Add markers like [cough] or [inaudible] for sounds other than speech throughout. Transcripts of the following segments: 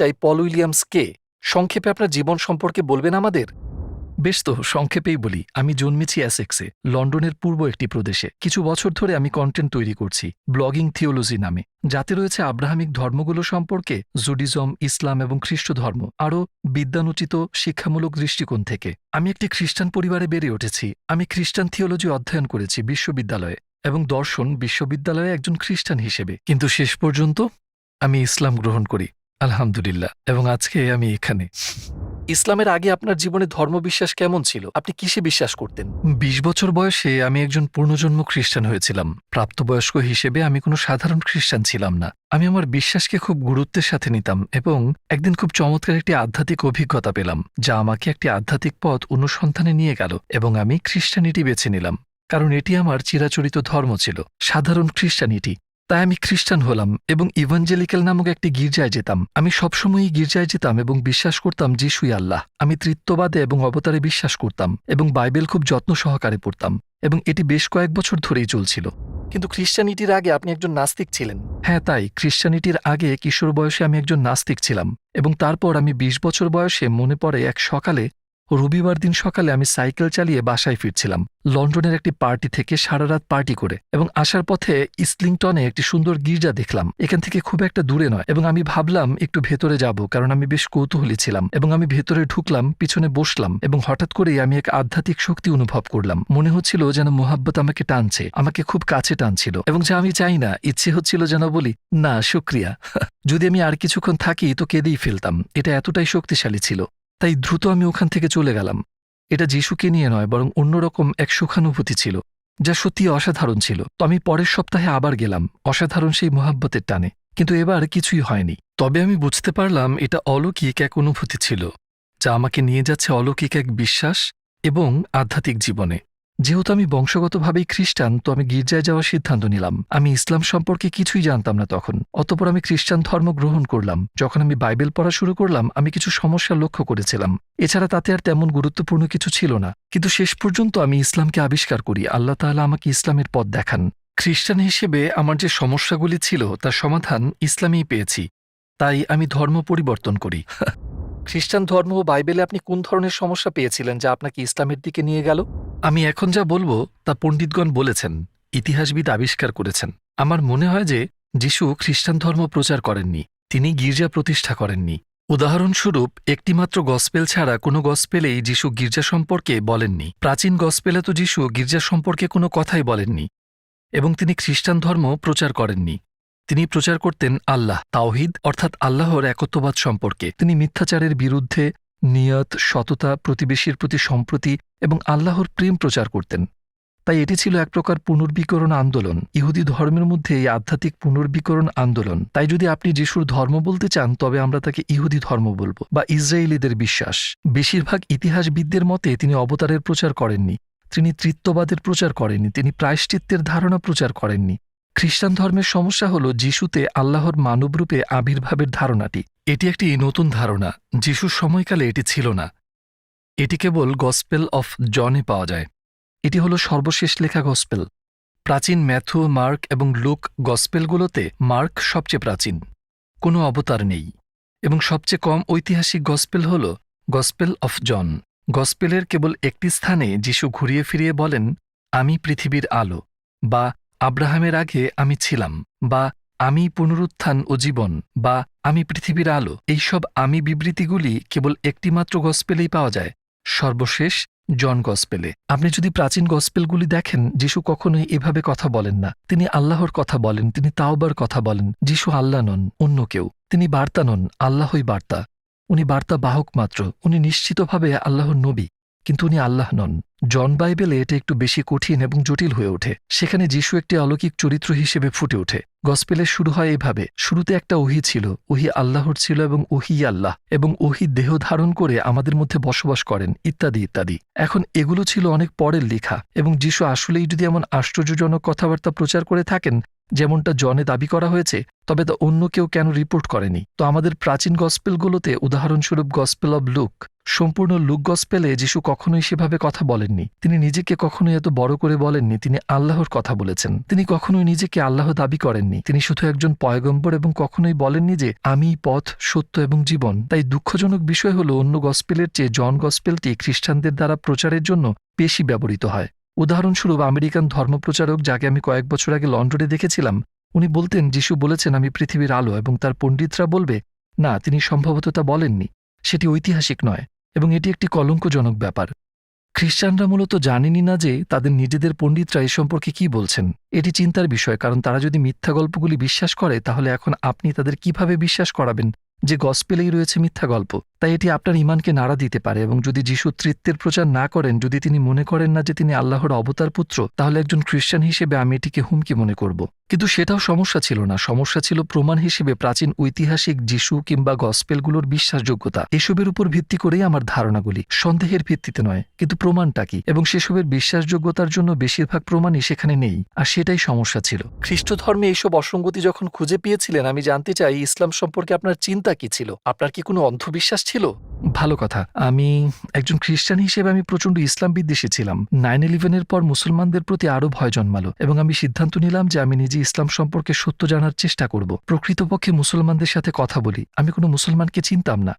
চাই পল উইলিয়ামস কে সংক্ষেপে আপনার জীবন সম্পর্কে বলবেন আমাদের? বেশ তো, সংক্ষেপেই বলি, আমি জন্মেছি অ্যাসেক্সে, লন্ডনের পূর্ব একটি প্রদেশে। কিছু বছর ধরে আমি কন্টেন্ট তৈরি করছি ব্লগিং থিওলজি নামে। যাতে রয়েছে আব্রাহামিক ধর্মগুলো সম্পর্কে, জুডিজম, ইসলাম এবং খ্রিস্ট ধর্ম, আরও বিদ্যানুচিত, শিক্ষামূলক দৃষ্টিকোণ থেকে। আমি একটি খ্রিস্টান পরিবারে বেড়ে উঠেছি। আমি খ্রিস্টান থিওলজি অধ্যয়ন করেছি বিশ্ববিদ্যালয়ে এবং দর্শন বিশ্ববিদ্যালয়ে একজন খ্রিস্টান হিসেবে। কিন্তু শেষ পর্যন্ত আমি ইসলাম গ্রহণ করি। আলহামদুলিল্লাহ। এবং আজকে আমি এখানে। ইসলামের আগে আপনার জীবনে ধর্মবিশ্বাস কেমন ছিল? আপনি কিসে বিশ্বাস করতেন? বিশ বছর বয়সে আমি একজন পূর্ণজন্ম খ্রিস্টান হয়েছিলাম। প্রাপ্তবয়স্ক হিসেবে আমি কোনো সাধারণ খ্রিস্টান ছিলাম না। আমি আমার বিশ্বাসকে খুব গুরুত্বের সাথে নিতাম এবং একদিন খুব চমৎকার একটি আধ্যাত্মিক অভিজ্ঞতা পেলাম, যা আমাকে একটি আধ্যাত্মিক পথ অনুসন্ধানে নিয়ে গেল এবং আমি খ্রিস্টানিটি বেছে নিলাম। কারণ এটি আমার চিরাচরিত ধর্ম ছিল। সাধারণ খ্রিস্টানিটি। তাই আমি খ্রিস্টান হলাম এবং ইভাঞ্জেলিক্যাল নামক একটি গির্জায় যেতাম। আমি সবসময়ই গির্জায় যেতাম এবং বিশ্বাস করতাম যিশুই আল্লাহ। আমি তৃত্ববাদে এবং অবতারে বিশ্বাস করতাম এবং বাইবেল খুব যত্ন সহকারে পড়তাম এবং এটি বেশ কয়েক বছর ধরেই চলছিল। কিন্তু খ্রিস্টানিটির আগে আপনি একজন নাস্তিক ছিলেন। হ্যাঁ তাই। খ্রিস্টানিটির আগে কিশোর বয়সে আমি একজন নাস্তিক ছিলাম এবং তারপর আমি ২০ বছর বয়সে মনে পড়ে এক সকালে রবিবার দিন সকালে আমি সাইকেল চালিয়ে বাসায় ফিরছিলাম। লন্ডনের একটি পার্টি থেকে সারা রাত পার্টি করে এবং আসার পথে ইসলিংটনে একটি সুন্দর গির্জা দেখলাম। এখান থেকে খুব একটা দূরে নয় এবং আমি ভাবলাম একটু ভেতরে যাব কারণ আমি বেশ কৌতূহলী ছিলাম এবং আমি ভেতরে ঢুকলাম, পিছনে বসলাম এবং হঠাৎ করেই আমি এক আধ্যাত্মিক শক্তি অনুভব করলাম। মনে হচ্ছিল যেন মোহাব্বত আমাকে টানছে, আমাকে খুব কাছে টানছিল এবং যা আমি চাই না, ইচ্ছে হচ্ছিল যেন বলি, না, শুক্রিয়া। [laughs] যদি আমি আর কিছুক্ষণ থাকি তো কেঁদেই ফেলতাম। এটা এতটাই শক্তিশালী ছিল। তাই দ্রুত আমি ওখান থেকে চলে গেলাম। এটা যিশুকে নিয়ে নয়, বরং অন্যরকম এক সুখানুভূতি ছিল, যা সত্যি অসাধারণ ছিল। তো আমি পরের সপ্তাহে আবার গেলাম, অসাধারণ সেই মোহাব্বতের টানে। কিন্তু এবার কিছুই হয়নি। তবে আমি বুঝতে পারলাম এটা অলৌকিক এক অনুভূতি ছিল, যা আমাকে নিয়ে যাচ্ছে অলৌকিক এক বিশ্বাস এবং আধ্যাত্মিক জীবনে। যেহেতু আমি বংশগতভাবেই খ্রিস্টান, তো আমি গির্জায় যাওয়ার সিদ্ধান্ত নিলাম। আমি ইসলাম সম্পর্কে কিছুই জানতাম না তখন। অতপর আমি খ্রিস্টান ধর্ম গ্রহণ করলাম। যখন আমি বাইবেল পড়া শুরু করলাম, আমি কিছু সমস্যা লক্ষ্য করেছিলাম। এছাড়া তাতে আর তেমন গুরুত্বপূর্ণ কিছু ছিল না। কিন্তু শেষ পর্যন্ত আমি ইসলামকে আবিষ্কার করি। আল্লাহ তাআলা আমাকে ইসলামের পথ দেখান। খ্রিস্টান হিসেবে আমার যে সমস্যাগুলি ছিল, তার সমাধান ইসলামেই পেয়েছি। তাই আমি ধর্ম পরিবর্তন করি। [laughs] খ্রিস্টান ধর্ম ও বাইবেলে আপনি কোন ধরনের সমস্যা পেয়েছিলেন যা আপনাকে ইসলামের দিকে নিয়ে গেল? আমি এখন যা বলব তা পণ্ডিতগণ বলেছেন, ইতিহাসবিদ আবিষ্কার করেছেন। আমার মনে হয় যে যিশু খ্রিস্টান ধর্ম প্রচার করেননি, তিনি গির্জা প্রতিষ্ঠা করেননি। উদাহরণস্বরূপ, একটিমাত্র গসপেল ছাড়া কোনো গসপেলেই যিশু গির্জা সম্পর্কে বলেননি। প্রাচীন গসপেলে তো যিশু গির্জা সম্পর্কে কোনো কথাই বলেননি এবং তিনি খ্রিস্টান ধর্ম প্রচার করেননি। তিনি প্রচার করতেন আল্লাহ, তাওহিদ অর্থাৎ আল্লাহর একত্ববাদ সম্পর্কে। তিনি মিথ্যাচারের বিরুদ্ধে নিয়ত, সততা, প্রতিবেশীর প্রতি সম্প্রতি এবং আল্লাহর প্রেম প্রচার করতেন। তাই এটি ছিল এক প্রকার পুনর্বীকরণ আন্দোলন। ইহুদি ধর্মের মধ্যে এই আধ্যাত্মিক পুনর্বিকরণ আন্দোলন। তাই যদি আপনি যিশুর ধর্ম বলতে চান, তবে আমরা তাকে ইহুদি ধর্ম বলব বা ইসরায়েলিদের বিশ্বাস। বেশিরভাগ ইতিহাসবিদদের মতে তিনি অবতারের প্রচার করেননি, তিনি তৃত্ববাদের প্রচার করেননি, তিনি প্রায়শ্চিত্তের ধারণা প্রচার করেননি। খ্রিস্টান ধর্মের সমস্যা হল যিশুতে আল্লাহর মানবরূপে আবির্ভাবের ধারণাটি। এটি একটি নতুন ধারণা, যিশুর সময়কালে এটি ছিল না। এটি কেবল গসপেল অফ জনে পাওয়া যায়। এটি হল সর্বশেষ লেখা গসপেল। প্রাচীন ম্যাথু, মার্ক এবং লুক গসপেলগুলোতে মার্ক সবচেয়ে প্রাচীন। কোনো অবতার নেই। এবং সবচেয়ে কম ঐতিহাসিক গসপেল হল গসপেল অফ জন। গসপেলের কেবল একটি স্থানে যিশু ঘুরিয়ে ফিরিয়ে বলেন, আমি পৃথিবীর আলো বা আব্রাহামের আগে আমি ছিলাম, বা আমি পুনরুত্থান ও জীবন, বা আমি পৃথিবীর আলো। এইসব আমি বিবৃতিগুলি কেবল একটিমাত্র গসপেলেই পাওয়া যায়, সর্বশেষ জন গসপেলে। আপনি যদি প্রাচীন গসপেলগুলি দেখেন, যিশু কখনোই এভাবে কথা বলেন না। তিনি আল্লাহর কথা বলেন, তিনি তাওবার কথা বলেন, যিশু আল্লাহ নন, অন্য কেউ। তিনি বার্তা নন, আল্লাহই বার্তা। উনি বার্তা বাহক মাত্র, উনি নিশ্চিতভাবে আল্লাহর নবী, কিন্তু উনি আল্লাহ নন। জন বাইবেলে এটা একটু বেশি কঠিন এবং জটিল হয়ে ওঠে। সেখানে যিশু একটি অলৌকিক চরিত্র হিসেবে ফুটে ওঠে। গসপেলের শুরু হয় এভাবে, শুরুতে একটা ওহি ছিল, ওহি আল্লাহর ছিল এবং ওহি আল্লাহ, এবং ওহি দেহ ধারণ করে আমাদের মধ্যে বসবাস করেন, ইত্যাদি ইত্যাদি। এখন এগুলো ছিল অনেক পরের লেখা, এবং যিশু আসলেই যদি এমন আশ্চর্যজনক কথাবার্তা প্রচার করে থাকেন, যেমনটা জনে দাবি করা হয়েছে, তবে তা অন্য কেউ কেন রিপোর্ট করেনি। তো আমাদের প্রাচীন গসপেলগুলোতে উদাহরণস্বরূপ গসপেল অব লুক সম্পূর্ণ লুক গসপেলে যিশু কখনোই সেভাবে কথা বলেননি। তিনি নিজেকে কখনোই এত বড় করে বলেননি, তিনি আল্লাহর কথা বলেছেন। তিনি কখনোই নিজেকে আল্লাহ দাবি করেননি। তিনি শুধু একজন পয়গম্বর এবং কখনোই বলেননি যে, আমি পথ, সত্য এবং জীবন। তাই দুঃখজনক বিষয় হল অন্য গসপেলের চেয়ে জন গসপেলটি খ্রিস্টানদের দ্বারা প্রচারের জন্য বেশি ব্যবহৃত হয়। উদাহরণস্বরূপ আমেরিকান ধর্মপ্রচারক যাকে আমি কয়েক বছর আগে লন্ডনে দেখেছিলাম, উনি বলতেন, যিশু বলেছেন, আমি পৃথিবীর আলো এবং তার পণ্ডিতরা বলবে, না, তিনি সম্ভবত তা বলেননি। সেটি ঐতিহাসিক নয়। এবং এটি একটি কলঙ্কজনক ব্যাপার। খ্রিস্টানরা মূলত জানেনি না যে তাদের নিজেদের পণ্ডিতরা এ সম্পর্কে কি বলছেন। এটি চিন্তার বিষয়, কারণ তারা যদি মিথ্যা গল্পগুলি বিশ্বাস করে, তাহলে এখন আপনি তাদের কীভাবে বিশ্বাস করাবেন? যে গসপেলেই রয়েছে মিথ্যা গল্প, তাই এটি আপনার ইমানকে নাড়া দিতে পারে এবং যদি যিশু তৃত্বের প্রচার না করেন, যদি তিনি মনে করেন না যে তিনি আল্লাহর অবতার পুত্র, তাহলে একজন খ্রিস্টান হিসেবে আমি এটিকে হুমকি মনে করব। কিন্তু সেটাও সমস্যা ছিল না। সমস্যা ছিল প্রমাণ হিসেবে প্রাচীন ঐতিহাসিক যিশু কিংবা গসপেলগুলোর বিশ্বাসযোগ্যতা। এসবের উপর ভিত্তি করেই আমার ধারণাগুলি। সন্দেহের ভিত্তিতে নয়, কিন্তু প্রমাণটা কি? এবং সেসবের বিশ্বাসযোগ্যতার জন্য বেশিরভাগ প্রমাণই সেখানে নেই, আর সেটাই সমস্যা ছিল। খ্রিস্ট ধর্মে এইসব অসঙ্গতি যখন খুঁজে পেয়েছিলেন, আমি জানতে চাই ইসলাম সম্পর্কে আপনার চিন্তা কি ছিল? আপনার কি কোনো অন্ধবিশ্বাস ছিল? ভালো কথা। আমি একজন খ্রিস্টান হিসেবে আমি প্রচণ্ড ইসলাম বিদ্বেষী ছিলাম। নাইন ইলেভেনের পর মুসলমানদের প্রতি আরও ভয় জন্মালো এবং আমি সিদ্ধান্ত নিলাম যে আমি নিজে ইসলাম সম্পর্কে সত্য জানার চেষ্টা করব। প্রকৃতপক্ষে মুসলমানদের সাথে কথা বলি। আমি কোনো মুসলমানকে চিনতাম না।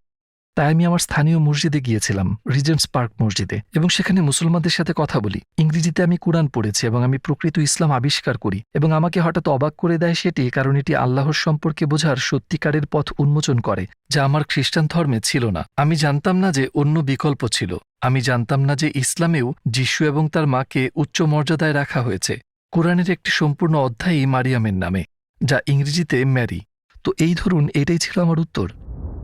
তাই আমি আমার স্থানীয় মসজিদে গিয়েছিলাম রিজেন্টস পার্ক মসজিদে, এবং সেখানে মুসলমানদের সাথে কথা বলি। ইংরেজিতে আমি কোরআন পড়েছি এবং আমি প্রকৃত ইসলাম আবিষ্কার করি, এবং আমাকে হঠাৎ অবাক করে দেয় সেটি কারণ এটি আল্লাহর সম্পর্কে বোঝার সত্যিকারের পথ উন্মোচন করে, যা আমার খ্রিস্টান ধর্মে ছিল না। আমি জানতাম না যে অন্য বিকল্প ছিল। আমি জানতাম না যে ইসলামেও যিশু এবং তার মাকে উচ্চ মর্যাদায় রাখা হয়েছে। কোরআনের একটি সম্পূর্ণ অধ্যায়ই মারিয়ামের নামে, যা ইংরেজিতে ম্যারি। তো এই ধরুন, এটাই ছিল আমার উত্তর।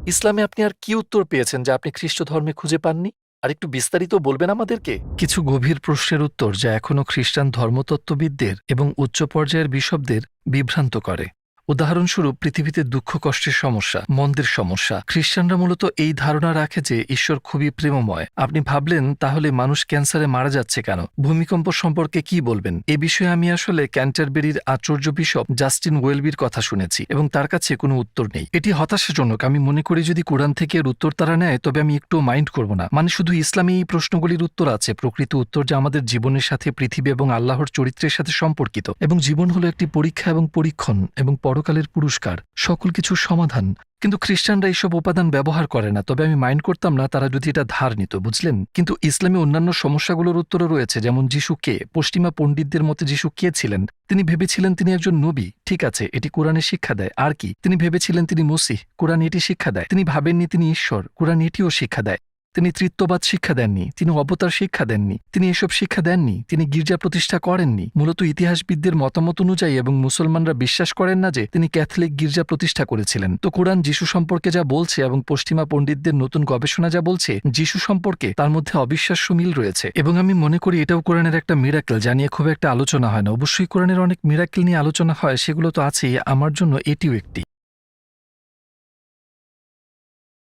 ইসলামে আপনি আর কি উত্তর পেয়েছেন যা আপনি খ্রিস্ট ধর্মে খুঁজে পাননি? আর একটু বিস্তারিত বলবেন আমাদেরকে? কিছু গভীর প্রশ্নের উত্তর যা এখনও খ্রিস্টান ধর্মতত্ত্ববিদদের এবং উচ্চ পর্যায়ের বিশবদের বিভ্রান্ত করে। উদাহরণস্বরূপ পৃথিবীতে দুঃখ, কষ্টের সমস্যা, মন্দের সমস্যা। খ্রিস্টানরা মূলত এই ধারণা রাখে যে ঈশ্বর খুবই প্রেমময়। আপনি ভাবলেন, তাহলে মানুষ ক্যান্সারে মারা যাচ্ছে কেন? ভূমিকম্প সম্পর্কে কি বলবেন? এ বিষয়ে আমি আসলে ক্যান্টারবেরির আচার্য বিশপ জাস্টিন ওয়েলবির কথা শুনেছি এবং তার কাছে কোনো উত্তর নেই। এটি হতাশাজনক। আমি মনে করি যদি কোরআন থেকে এর উত্তর তারা নেয়, তবে আমি একটু মাইন্ড করব না। মানে শুধু ইসলামে এই প্রশ্নগুলির উত্তর আছে। প্রকৃত উত্তর যা আমাদের জীবনের সাথে পৃথিবী এবং আল্লাহর চরিত্রের সাথে সম্পর্কিত এবং জীবন হলো একটি পরীক্ষা এবং পরীক্ষণ এবং পরকালের পুরস্কার, সকল কিছুর সমাধান। কিন্তু খ্রিস্টানরা এইসব উপাদান ব্যবহার করে না, তবে আমি মাইন্ড করতাম না, তারা যদি এটা ধার নিত, বুঝলেন? কিন্তু ইসলামে অন্যান্য সমস্যাগুলোর উত্তরও রয়েছে, যেমন যিশু কে? পশ্চিমা পণ্ডিতদের মতে যিশু কে ছিলেন? তিনি ভেবেছিলেন তিনি একজন নবী। ঠিক আছে, এটি কোরআনে শিক্ষা দেয়। আর কি? তিনি ভেবেছিলেন তিনি মসিহ। কোরআন এটি শিক্ষা দেয়। তিনি ভাবেননি তিনি ঈশ্বর। কোরআন এটিও শিক্ষা দেয়। তিনি তৃত্ববাদ শিক্ষা দেননি, তিনি অবতার শিক্ষা দেননি, তিনি এসব শিক্ষা দেননি, তিনি গির্জা প্রতিষ্ঠা করেননি। মূলত ইতিহাসবিদদের মতামত অনুযায়ী এবং মুসলমানরা বিশ্বাস করেন না যে তিনি ক্যাথলিক গির্জা প্রতিষ্ঠা করেছিলেন। তো কোরআন যিশু সম্পর্কে যা বলছে এবং পশ্চিমা পণ্ডিতদের নতুন গবেষণা যা বলছে, যিশু সম্পর্কে তার মধ্যে অবিশ্বাস্য মিল রয়েছে। এবং আমি মনে করি এটাও কোরআনের একটা মিরাকেল যা নিয়ে খুব একটা আলোচনা হয় না। অবশ্যই কোরআনের অনেক মিরাকেল নিয়ে আলোচনা হয়, সেগুলো তো আছেই, আমার জন্য এটিও একটি।